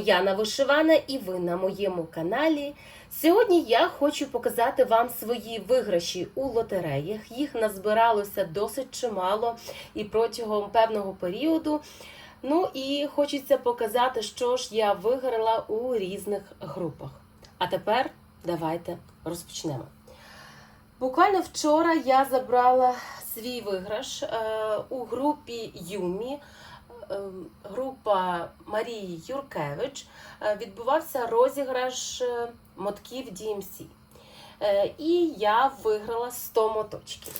Яна Вишивана і ви на моєму каналі. Сьогодні я хочу показати вам свої виграші у лотереях. Їх назбиралося досить чимало і протягом певного періоду. Ну і хочеться показати, що ж я виграла у різних групах. А тепер давайте розпочнемо. Буквально вчора я забрала свій виграш е, у групі Юмі. Е, Група Марії Юркевич Е, відбувався розіграш е, мотків DMC. Е, І я виграла 100 моточків.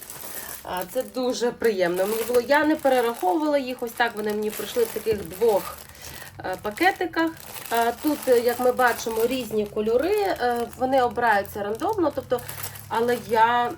Це дуже приємно. Мені було, я не перераховувала їх, ось так вони мені прийшли в таких двох пакетиках. Тут, як ми бачимо, різні кольори, вони обираються рандомно, тобто, але я,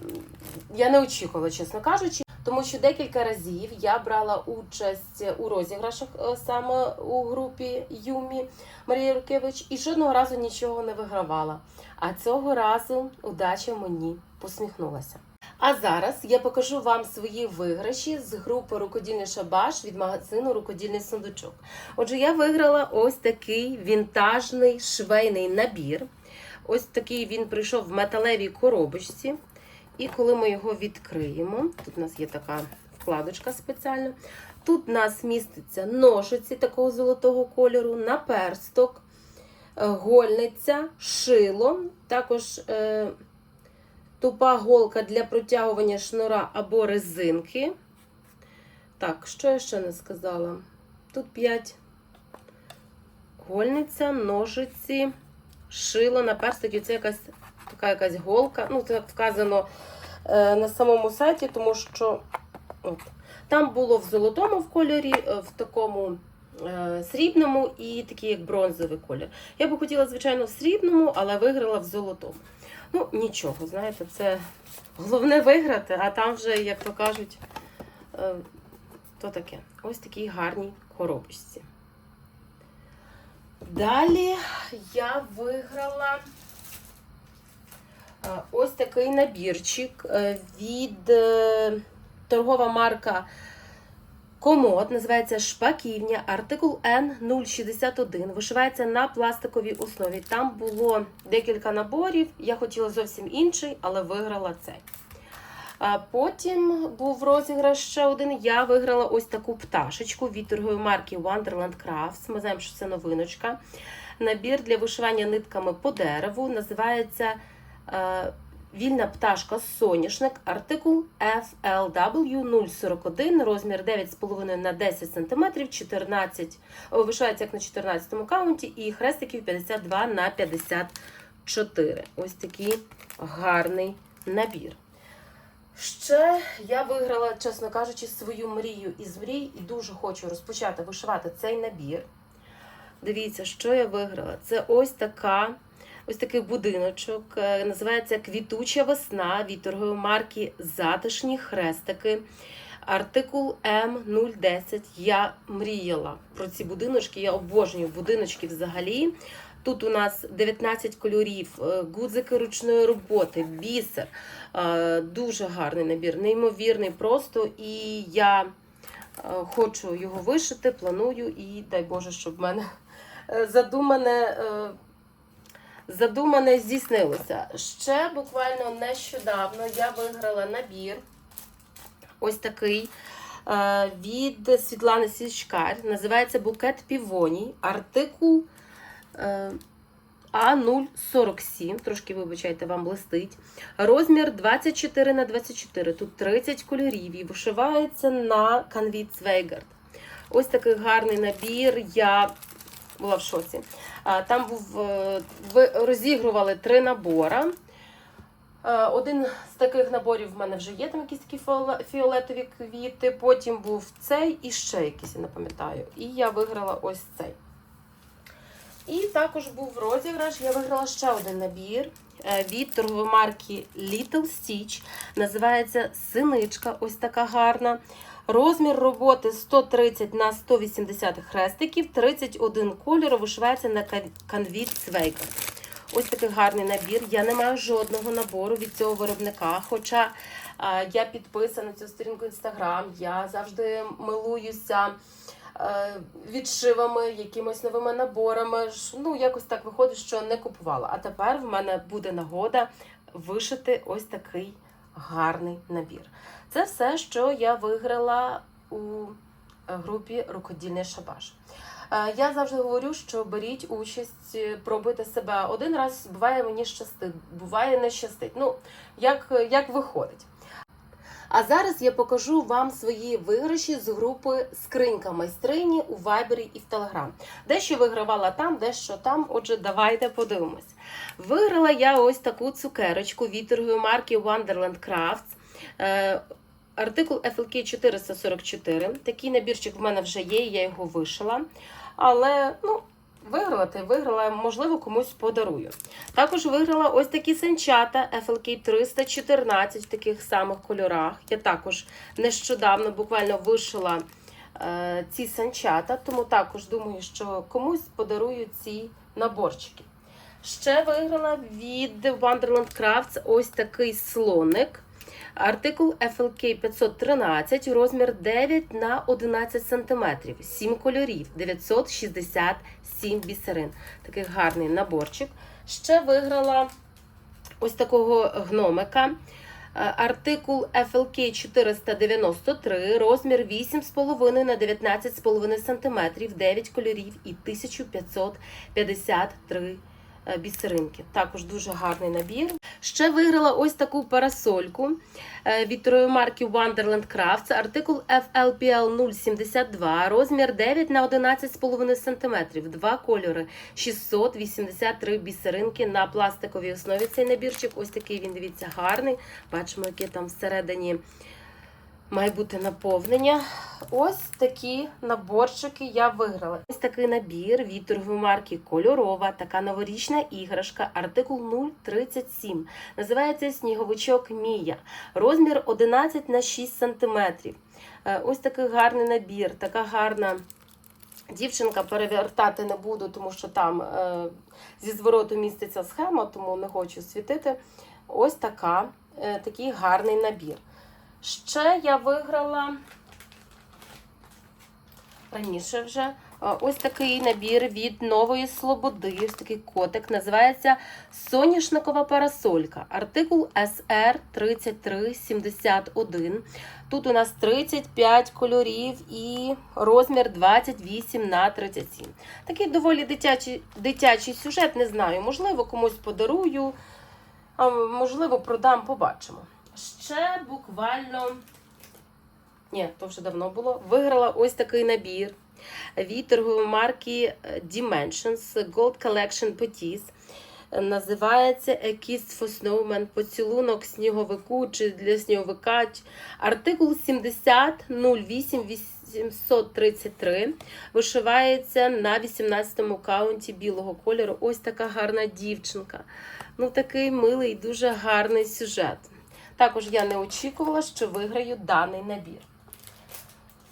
я не очікувала, чесно кажучи. Тому що декілька разів я брала участь у розіграшах е, саме у групі Юмі Марія Рукевич і жодного разу нічого не вигравала. А цього разу удача мені посміхнулася. А зараз я покажу вам свої виграші з групи Рукодільний шабаш від магазину Рукодільний сундучок. Отже, я виграла ось такий вінтажний швейний набір. Ось такий він прийшов в металевій коробочці. І коли ми його відкриємо, тут у нас є така вкладочка спеціальна. Тут у нас міститься ножиці такого золотого кольору, наперсток, е, гольниця, шило, також е, тупа голка для протягування шнура або резинки. Так, що я ще не сказала? Тут 5 гольниця, ножиці, шило, наперсток, і це якась така якась голка. Ну, це вказано е, на самому сайті, тому що от, там було в золотому в кольорі, е, в такому е, срібному і такий як бронзовий колір. Я би хотіла, звичайно, в срібному, але виграла в золотому. Ну, нічого, знаєте, це головне виграти, а там вже, як то кажуть, то таке. Ось такій гарній коробочці. Далі я виграла ось такий набірчик е, від е, торгова марка Комод, називається Шпаківня, артикул N061. Вишивається на пластиковій основі. Там було декілька наборів. Я хотіла зовсім інший, але виграла цей. Потім був розіграш ще один. Я виграла ось таку пташечку від торгової марки Wonderland Crafts. Ми знаємо, що це новиночка. Набір для вишивання нитками по дереву. Називається е, Вільна пташка соняшник, артикул FLW 041, розмір 9,5 на 10 см, 14, о, вишивається як на 14 каунті, і хрестиків 52 на 54. Ось такий гарний набір. Ще я виграла, чесно кажучи, свою мрію із мрій і дуже хочу розпочати вишивати цей набір. Дивіться, що я виграла. Це ось така. Ось такий будиночок, е, називається Квітуча весна від марки Затишні хрестики. Артикул М010. Я мріяла про ці будиночки. Я обожнюю будиночки взагалі. Тут у нас 19 кольорів, е, гудзики ручної роботи, бісер. Е, Дуже гарний набір, неймовірний просто. І я хочу його вишити, планую, і дай Боже, щоб в мене задумане. Задумане здійснилося. Ще буквально нещодавно я виграла набір ось такий е, від Світлани Січкар. Називається букет півоній. Артикул е, А047. Трошки, вибачайте, вам блистить. Розмір 24 на 24. Тут 30 кольорів і вишивається на канві Цвейгард. Ось такий гарний набір. Я була в шоці. Там був е, розігрували три набори. Е, Один з таких наборів в мене вже є, там якісь такі фіолетові квіти. Потім був цей і ще якийсь, я не пам'ятаю. І я виграла ось цей. І також був розіграш. Я виграла ще один набір е, від торгової марки Little Stitch. Називається Синичка. Ось така гарна. Розмір роботи 130 на 180 хрестиків, 31 кольору вишивається на кан- канві Цвейка. Ось такий гарний набір. Я не маю жодного набору від цього виробника. Хоча я підписана на цю сторінку Інстаграм, я завжди милуюся е, відшивами, якимось новими наборами. Ну, якось так виходить, що не купувала. А тепер в мене буде нагода вишити ось такий гарний набір. Це все, що я виграла у е, групі Рукодільний шабаш. Е, Я завжди говорю, що беріть участь, е, пробуйте себе. Один раз буває мені щастить, буває не щастить. Ну, як, як виходить. А зараз я покажу вам свої виграші з групи Скринька майстрині у Вайбері і в Телеграм. Дещо вигравала там, дещо там. Отже, давайте подивимось. Виграла я ось таку цукерочку від торгової марки Wonderland Crafts. Е, Артикул FLK 444. Такий набірчик в мене вже є, я його вишила. Але, ну, виграла ти виграла, можливо, комусь подарую. Також виграла ось такі санчата FLK 314 в таких самих кольорах. Я також нещодавно буквально вишила е, ці санчата, тому також думаю, що комусь подарую ці наборчики. Ще виграла від Wonderland Crafts ось такий слоник. Артикул FLK 513, розмір 9 на 11 см, 7 кольорів, 967 бісерин. Такий гарний наборчик. Ще виграла ось такого гномика. Е, Артикул FLK 493, розмір 8,5 на 19,5 см, 9 кольорів і 1553 е, бісеринки. Також дуже гарний набір. Ще виграла ось таку парасольку е, від марки Wonderland Crafts, артикул FLPL 072, розмір 9 на 11,5 см, два кольори, 683 бісеринки на пластиковій основі. Цей набірчик, ось такий він, дивіться, гарний. Бачимо, яке там всередині має бути наповнення. Ось такі наборчики я виграла. Ось такий набір від торгової марки Кольорова, така новорічна іграшка, артикул 037. Називається сніговичок Мія. Розмір 11 на 6 см. Ось такий гарний набір, така гарна. Дівчинка перевертати не буду, тому що там е, зі звороту міститься схема, тому не хочу світити. Ось така, е, такий гарний набір. Ще я виграла раніше вже ось такий набір від Нової Слободи. Ось такий котик. Називається Соняшникова парасолька. Артикул SR 3371. Тут у нас 35 кольорів і розмір 28 на 37. Такий доволі дитячий, дитячий сюжет, не знаю. Можливо, комусь подарую, а можливо, продам, побачимо. Ще буквально, ні, то вже давно було. Виграла ось такий набір від торгової марки Dimensions Gold Collection Petis. Називається A Kiss for Snowman, поцілунок сніговику чи для сніговика. Артикул 70 08 833 вишивається на 18-му каунті білого кольору. Ось така гарна дівчинка. Ну, такий милий, дуже гарний сюжет. Також я не очікувала, що виграю даний набір.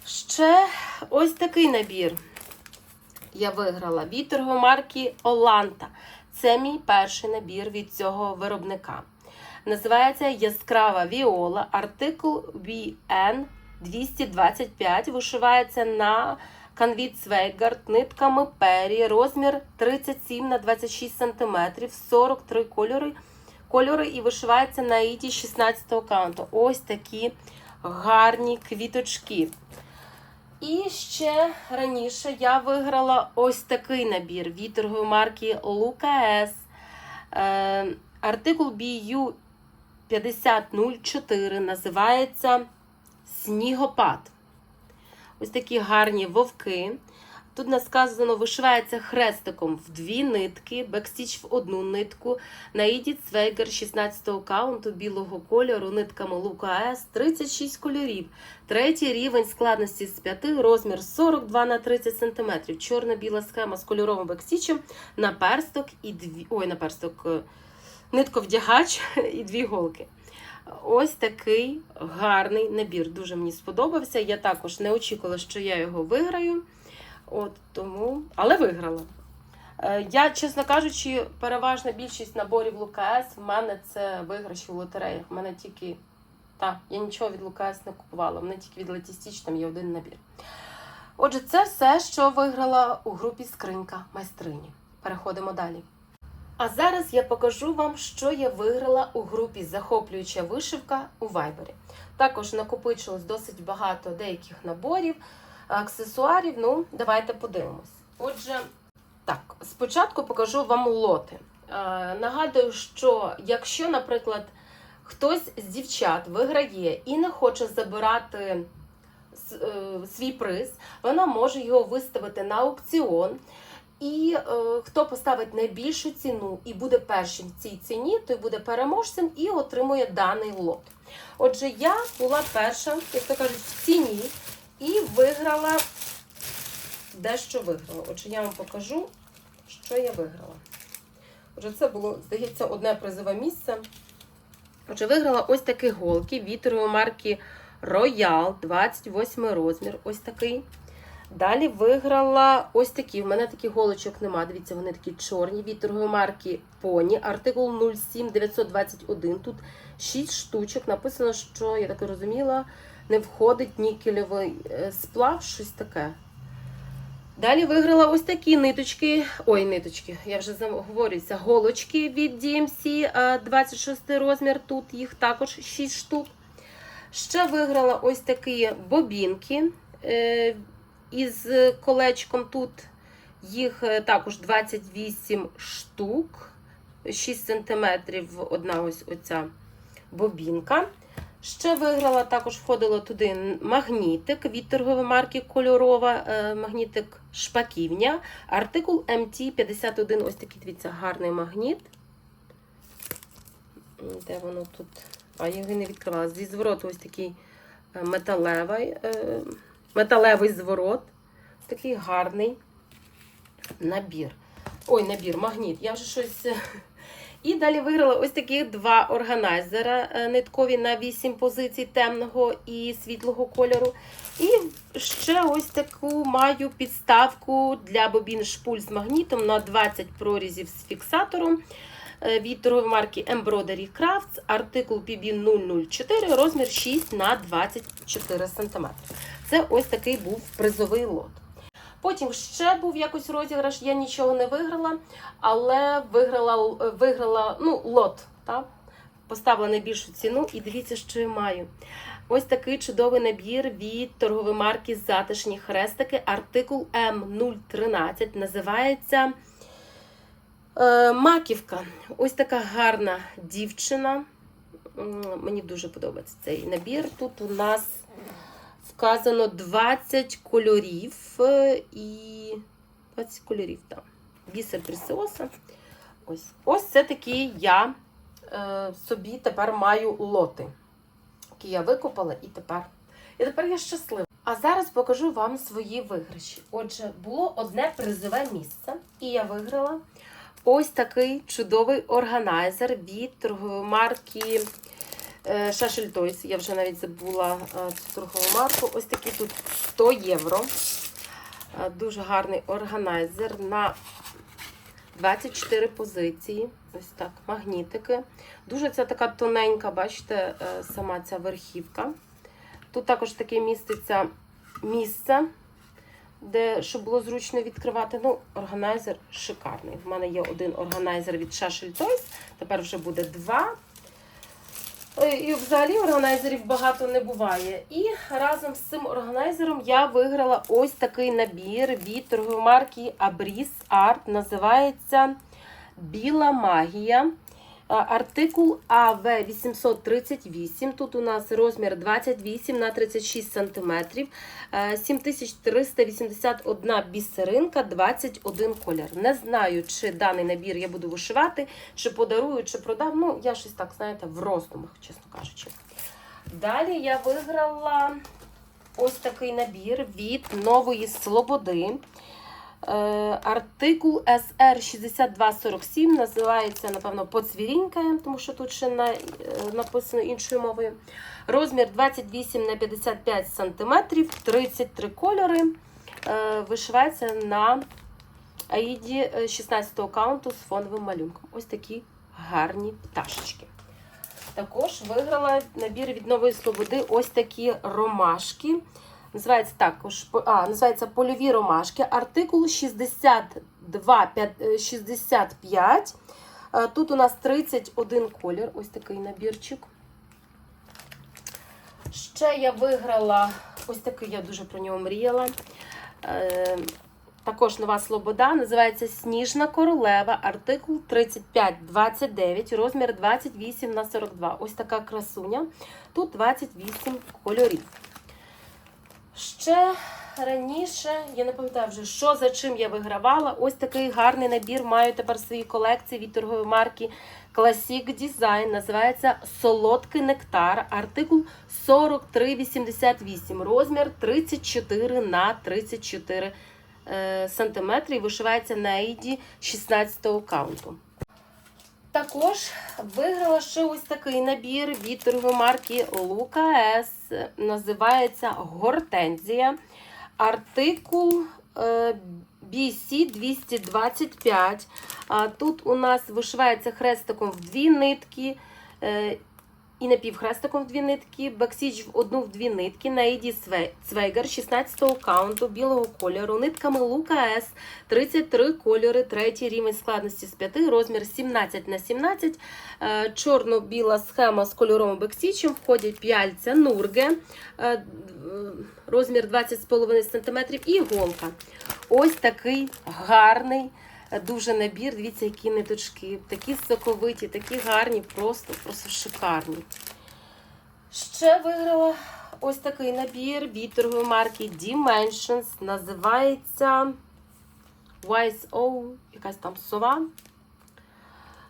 Ще ось такий набір я виграла від торгової марки Оланта. Це мій перший набір від цього виробника. Називається Яскрава Віола, артикул VN 225. Вишивається на канвіт Свейгард нитками пері, розмір 37 на 26 см, 43 кольори кольори і вишивається на іті 16 каунту. Ось такі гарні квіточки. І ще раніше я виграла ось такий набір від торгової марки S. Е, артикул BU 5004 називається Снігопад. Ось такі гарні вовки. Тут нас сказано, вишивається хрестиком в дві нитки, бекстіч в одну нитку. На іді цвейгер 16-го каунту білого кольору, нитками Лука С 36 кольорів. Третій рівень складності з 5, розмір 42 на 30 см. Чорно-біла схема з кольоровим бекстічем, наперсток і дві. Ой, наперсток, нитковдягач і дві голки. Ось такий гарний набір. Дуже мені сподобався. Я також не очікувала, що я його виграю. От тому, але виграла. Е, Я, чесно кажучи, переважна більшість наборів ЛУКС в мене це виграші у лотереях. В мене тільки. Так, я нічого від ЛУКС не купувала, в мене тільки від Летістіч там є один набір. Отже, це все, що виграла у групі Скринька майстрині. Переходимо далі. А зараз я покажу вам, що я виграла у групі Захоплююча вишивка у Вайбері. Також накопичилось досить багато деяких наборів, аксесуарів. Ну, давайте подивимось. Отже, так, спочатку покажу вам лоти. Е, нагадую, що якщо, наприклад, хтось з дівчат виграє і не хоче забирати е, свій приз, вона може його виставити на аукціон. І е, хто поставить найбільшу ціну і буде першим в цій ціні, той буде переможцем і отримує даний лот. Отже, я була перша, як то кажуть, в ціні і виграла дещо виграла. Отже, я вам покажу, що я виграла. Отже, це було, здається, одне призове місце. Отже, виграла ось такі голки вітерової марки Royal, 28 розмір. Ось такий. Далі виграла ось такі. В мене таких голочок нема. Дивіться, вони такі чорні від марки Pony. Артикул 07921. Тут 6 штучок. Написано, що, я так і розуміла, не входить нікельовий е, сплав, щось таке. Далі виграла ось такі ниточки. Ой, ниточки, я вже заговорююся. Голочки від DMC, е, 26 розмір. Тут їх також 6 штук. Ще виграла ось такі бобінки е, із колечком. Тут їх е, також 28 штук, 6 см одна ось оця бобінка. Ще виграла, також входило туди магнітик від торгової марки кольорова, е, магнітик шпаківня, артикул MT51. Ось такий дивіться, гарний магніт. Де воно тут? А я його не відкривала. Зі звороту ось такий е, металевий, е, металевий зворот. Такий гарний набір. Ой, набір, магніт. Я вже щось. І далі виграла ось такі два органайзера е, ниткові на 8 позицій темного і світлого кольору. І ще ось таку маю підставку для бобін шпуль з магнітом на 20 прорізів з фіксатором е, від торгової марки Embroidery Crafts, артикул PB 004, розмір 6 на 24 см. Це ось такий був призовий лот. Потім ще був якось розіграш, я нічого не виграла, але виграла, виграла ну, лот. Так? Поставила найбільшу ціну і дивіться, що я маю. Ось такий чудовий набір від торгової марки Затишні хрестики, артикул М013. Називається е, Маківка. Ось така гарна дівчина. Мені дуже подобається цей набір. Тут у нас вказано 20 кольорів е, і 20 кольорів там. Бісер пресіоса. Ось ось це такі я е, собі тепер маю лоти, які я викопала і тепер. І тепер я щаслива. А зараз покажу вам свої виграші. Отже, було одне призове місце, і я виграла ось такий чудовий органайзер від марки Шашель Тойс. Я вже навіть забула е, цю торгову марку. Ось такий тут 100 євро. Е, Дуже гарний органайзер на 24 позиції. Ось так, магнітики. Дуже ця така тоненька, бачите, е, сама ця верхівка. Тут також таке міститься місце, де, щоб було зручно відкривати. Ну, органайзер шикарний. В мене є один органайзер від Shashel Toys, тепер вже буде два. Е, І взагалі органайзерів багато не буває. І разом з цим органайзером я виграла ось такий набір від торгової марки Abris Art. Називається Біла магія. Артикул АВ838. Тут у нас розмір 28 на 36 см. 7381 бісеринка, 21 колір. Не знаю, чи даний набір я буду вишивати, чи подарую, чи продам. Ну, я щось так, знаєте, в роздумах, чесно кажучи. Далі я виграла ось такий набір від Нової Слободи. Е, Артикул SR6247 називається, напевно, поцвірінькаєм, тому що тут ще на, е, написано іншою мовою. Розмір 28 на 55 см, 33 кольори. Е, Вишивається на аїді 16 каунту з фоновим малюнком. Ось такі гарні пташечки. Також виграла набір від Нової Слободи ось такі ромашки. Називається також а, називається польові ромашки. Артикул 62, п'ят- е, 65. Е, Тут у нас 31 колір. Ось такий набірчик. Ще я виграла ось такий, я дуже про нього мріяла. Е, також нова Слобода. Називається Сніжна королева, артикул 3529, розмір 28 на 42. Ось така красуня. Тут 28 кольорів. Ще раніше, я не пам'ятаю вже, що за чим я вигравала. Ось такий гарний набір маю тепер в своїй колекції від торгової марки Classic Design. Називається Солодкий нектар, артикул 4388, розмір 34 на 34 е, і вишивається на іді 16 каунту. Також виграла ще ось такий набір від торгової марки Лука С. Називається Гортензія. Артикул е, BC 225. Тут у нас вишивається хрестиком в дві нитки. І напівхрестиком в дві нитки, бексіч в одну в дві нитки, на іді Цвейгер 16-го каунту білого кольору, нитками Лука С, 33 кольори, третій рівень складності з 5, розмір 17 на 17, е, чорно-біла схема з кольоровим бексічем, входять п'яльця Нурге, розмір 20,5 см і голка. Ось такий гарний дуже набір. Дивіться, які ниточки, такі соковиті, такі гарні, просто, просто шикарні. Ще виграла ось такий набір від торгової марки Dimensions. Називається YSO, якась там сова.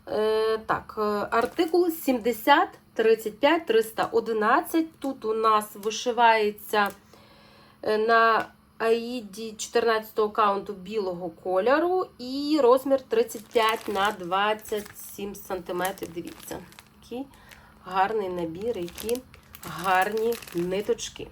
Е, так, е, артикул 70 35 311. Тут у нас вишивається е, на Аїді 14 каунту білого кольору і розмір 35 на 27 см. Дивіться, який гарний набір, які гарні ниточки.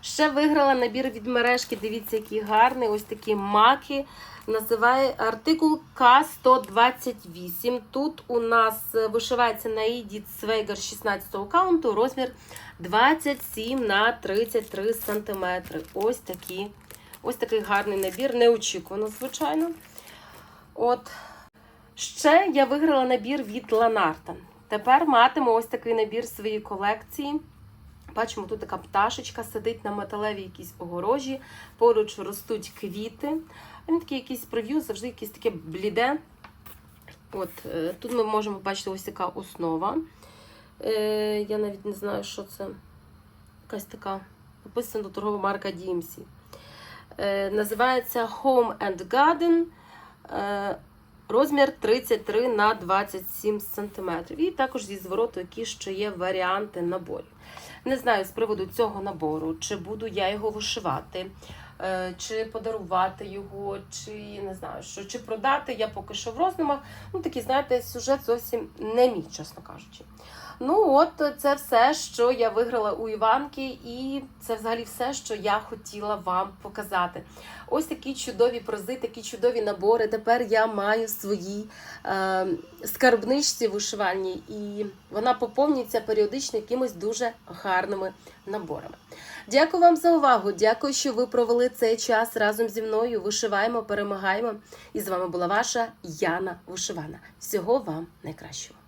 Ще виграла набір від мережки. Дивіться, який гарний. Ось такі маки. Називає артикул К128. Тут у нас вишивається на Іді Цвейгер 16 каунту, розмір 27 на 33 см. Ось такі. Ось такий гарний набір. Неочікувано, звичайно. От. Ще я виграла набір від Ланарта. Тепер матиму ось такий набір в своїй колекції. Бачимо, тут така пташечка сидить на металевій якійсь огорожі, поруч ростуть квіти. Він такий якийсь прев'ю, завжди якесь таке бліде. От, е, Тут ми можемо бачити ось така основа. Е, Я навіть не знаю, що це. Якась така написана торгова марка DMC. Е, Називається Home and Garden. Е, Розмір 33 на 27 см. І також зі звороту, які ще є варіанти наборів. Не знаю з приводу цього набору, чи буду я його вишивати, чи подарувати його, чи не знаю, що, чи продати. Я поки що в роздумах. Ну, такий, знаєте, сюжет зовсім не мій, чесно кажучи. Ну, от це все, що я виграла у Іванки, і це взагалі все, що я хотіла вам показати. Ось такі чудові призи, такі чудові набори. Тепер я маю в своїй е, скарбничці вишивальній, і вона поповнюється періодично якимось дуже гарними наборами. Дякую вам за увагу. Дякую, що ви провели цей час разом зі мною. Вишиваємо, перемагаємо. І з вами була ваша Яна Вишивана. Всього вам найкращого.